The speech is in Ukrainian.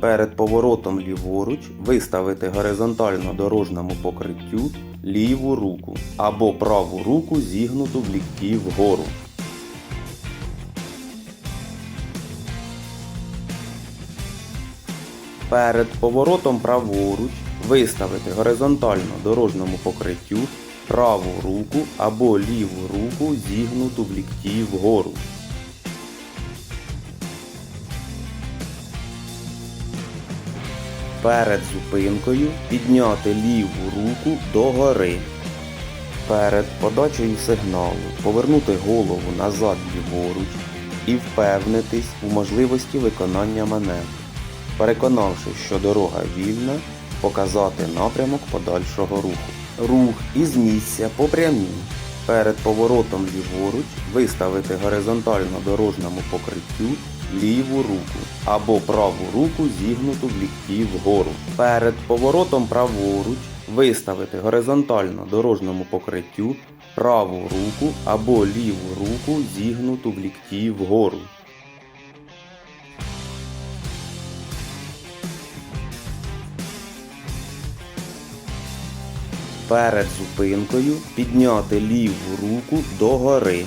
Перед поворотом ліворуч виставити горизонтально дорожньому покриттю ліву руку або праву руку зігнуту в лікті вгору. Перед поворотом праворуч виставити горизонтально дорожньому покриттю праву руку або ліву руку зігнуту в лікті вгору. Перед зупинкою підняти ліву руку догори. Перед подачею сигналу повернути голову назад ліворуч і впевнитись у можливості виконання маневру. Переконавшись, що дорога вільна, показати напрямок подальшого руху. Рух із місця по прямій. Перед поворотом ліворуч виставити горизонтально дорожньому покриттю ліву руку або праву руку зігнуту в лікті вгору. Перед поворотом праворуч виставити горизонтально дорожньому покриттю праву руку або ліву руку зігнуту в лікті вгору. Перед зупинкою підняти ліву руку догори.